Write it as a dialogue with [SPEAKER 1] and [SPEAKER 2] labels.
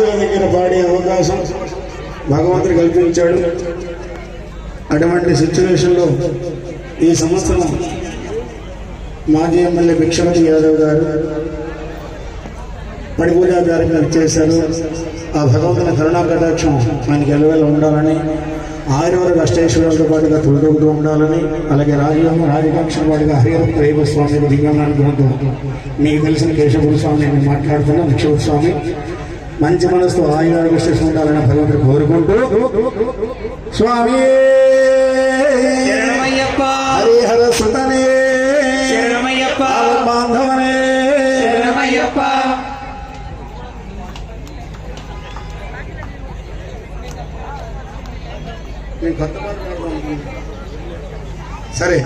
[SPEAKER 1] మీద పాడే అవకాశం భగవంతుడు కల్పించాడు. అటువంటి సిచ్యువేషన్లో ఈ సంవత్సరం మాజీ ఎమ్మెల్యే భిక్షపతి యాదవ్ గారు పడిపూజా కార్యక్రమం చేశారు. ఆ భగవంతుని కరుణా కటాక్షం ఆయనకి ఎలవేళ ఉండాలని ఆయుర్వేద అష్టేశ్వరులతో పాటుగా తొలగొంటూ ఉండాలని అలాగే రాజయోగం రాజకాక్షల పాటుగా హరిహర త్రైవ స్వామి దివ్యంగా అనుకుంటూ మీకు తెలిసిన కేశవుడు స్వామి నేను మాట్లాడుతున్నాను భిక్షపతి స్వామి. మంచి మనసుతో ఆయుర్వేద అష్టేశ్వరం ఉండాలని భగవంతుడు కోరుకుంటూ స్వామి! హరిహర సుతనే! బాంధవనే నేను కొత్త. సరే.